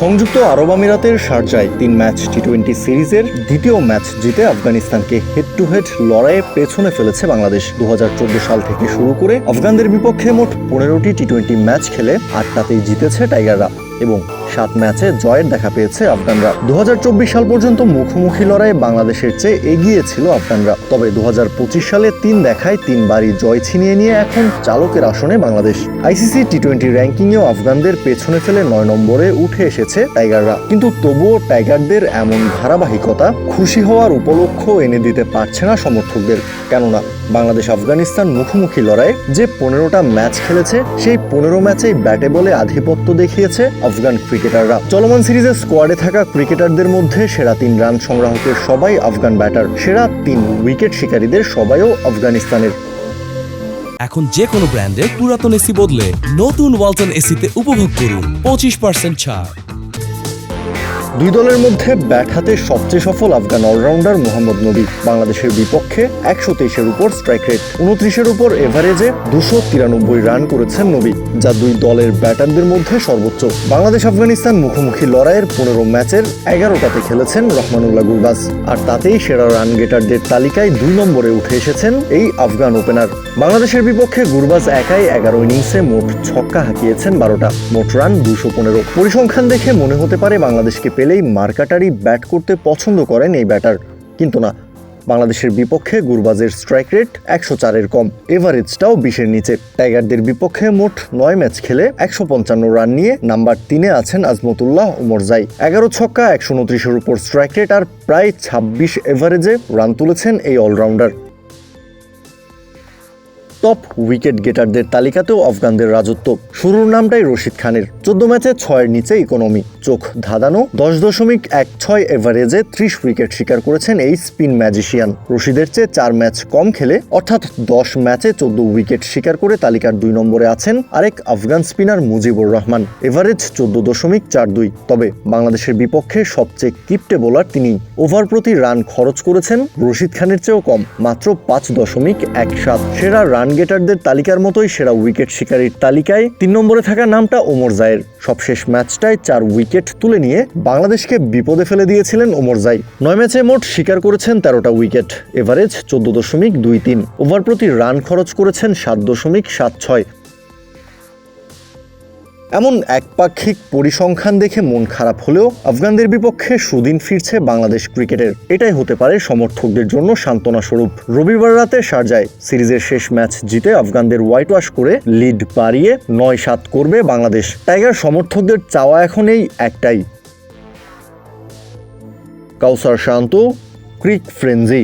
সংযুক্ত আরব আমিরাতের শারজায় তিন ম্যাচ টি টোয়েন্টি সিরিজের দ্বিতীয় ম্যাচ জিতে আফগানিস্তানকে হেড টু হেড লড়াইয়ে পেছনে ফেলেছে বাংলাদেশ দু হাজার চোদ্দ সাল থেকে শুরু করে। আফগানদের বিপক্ষে মোট পনেরোটি টি টোয়েন্টি ম্যাচ খেলে আটটাতেই জিতেছে টাইগাররা এবং সাত ম্যাচে জয়ের দেখা পেয়েছে আফগানরা। দু হাজার চব্বিশ সাল পর্যন্ত মুখোমুখি লড়াইয়ে বাংলাদেশের চেয়ে এগিয়ে ছিল আফগানরা। তবে দুহাজার পঁচিশ সালে তিন দেখায় তিনবারই জয় ছিনিয়ে নিয়ে এখন চালকের আসনে বাংলাদেশ। আইসিসি টি টোয়েন্টি র্যাঙ্কিংয়েও আফগানদের পেছনে ফেলে নয় নম্বরে উঠে এসেছে টাইগাররা। কিন্তু তবুও টাইগারদের এমন ধারাবাহিকতা খুশি হওয়ার উপলক্ষ এনে দিতে পারছে না সমর্থকদের। কেননা বাংলাদেশ আফগানিস্তান মুখোমুখি লড়াইয়ে যে পনেরোটা ম্যাচ খেলেছে, সেই পনেরো ম্যাচেই ব্যাটে বলে আধিপত্য দেখিয়েছে আফগান ক্রিকেটাররা। চলমান সিরিজের স্কোয়াডে থাকা ক্রিকেটারদের মধ্যে সেরা তিন রান সংগ্রাহকের সবাই আফগান ব্যাটার সেরা তিন উইকেট শিকারীদের সবাইও আফগানিস্তানের। এখন যে কোনো ব্র্যান্ডের পুরাতন এসি বদলে নতুন ওয়ালটন এসিতে উপভোগ করুন পঁচিশ পার্সেন্ট ছাড়। দুই দলের মধ্যে ব্যাট হাতে সবচেয়ে সফল আফগান অলরাউন্ডার মোহাম্মদ নবী বাংলাদেশের বিপক্ষে একশো তেইশের উপর স্ট্রাইক রেট উনত্রিশের উপর এভারেজে দুশো তিরানব্বই রান করেছেন নবী, যা দুই দলের ব্যাটারদের মধ্যে সর্বোচ্চ। বাংলাদেশ আফগানিস্তান মুখোমুখি লড়াইয়ের পনেরো ম্যাচের এগারোটাতে খেলেছেন রহমানুল্লাহ গুরবাজ, আর তাতেই সেরা রান গেটারদের তালিকায় দুই নম্বরে উঠে এসেছেন এই আফগান ওপেনার বাংলাদেশের বিপক্ষে গুরবাজ একাই এগারো ইনিংসে মোট ছক্কা হাঁকিয়েছেন বারোটা। মোট রান দুশো পনেরো। পরিসংখ্যান দেখে মনে হতে পারে বাংলাদেশকে পেলেই মার্কাটারি ব্যাট করতে পছন্দ করেন এই ব্যাটার কিন্তু না বাংলাদেশের বিপক্ষে গুরবাজের স্ট্রাইক রেট একশো চারের কম। এভারেজটাও বিশের নিচে। টাইগারদের বিপক্ষে মোট নয় ম্যাচ খেলে একশো পঞ্চান্ন রান নিয়ে নাম্বার তিনে আছেন আজমতুল্লাহ উমরজাই এগারো ছক্কা, একশো উনত্রিশের উপর স্ট্রাইক রেট আর প্রায় ছাব্বিশ এভারেজে রান তুলেছেন এই অলরাউন্ডার টপ উইকেট গেটারদের তালিকাতেও আফগানদের রাজত্ব। শুরুর নামটাই রশিদ খানের। চোদ্দ ম্যাচে ছয়ের নিচে ইকোনমি। চোখ ধাঁধানো, দশ দশমিক এক ছয় এভারেজে ত্রিশ উইকেট শিকার করেছেন এই স্পিন ম্যাজিশিয়ান। রশিদের চেয়ে চার ম্যাচ কম খেলে, অর্থাৎ দশ ম্যাচে চোদ্দ উইকেট শিকার করে তালিকার দুই নম্বরে আছেন আরেক আফগান স্পিনার মুজিবুর রহমান। এভারেজ চোদ্দ দশমিক চার দুই। তবে বাংলাদেশের বিপক্ষে সবচেয়ে কিপটে বোলার তিনি। ওভার প্রতি রান খরচ করেছেন রশিদ খানের চেয়েও কম, মাত্র পাঁচ দশমিক এক সাত। সেরা রান গেটারদের তালিকার মতোই সেরা উইকেট শিকারীর তালিকায় তিন নম্বরে থাকা নামটা ওমর জায়ের। সবশেষ ম্যাচটায় চার উইকেট তুলে নিয়ে বাংলাদেশকে বিপদে ফেলে দিয়েছিলেন ওমর জাই। নয় ম্যাচে মোট শিকার করেছেন তেরোটা উইকেট এভারেজ চোদ্দ দশমিক দুই তিন। ওভার প্রতি রান খরচ করেছেন সাত দশমিক সাত ছয়। এমন একপাক্ষিক পরিসংখ্যান দেখে মন খারাপ হলেও আফগানদের বিপক্ষে সুদিন ফিরছে বাংলাদেশ ক্রিকেটের। এটাই হতে পারে সমর্থকদের জন্য সান্ত্বনা স্বরূপ। রবিবার রাতে শারজায় সিরিজের শেষ ম্যাচ জিতে আফগানদের হোয়াইট ওয়াশ করে লিড বাড়িয়ে নয় সাত করবে বাংলাদেশ। টাইগার সমর্থকদের চাওয়া এখন এই একটাই। কাউসার শান্ত, ক্রিক ফ্রেঞ্জি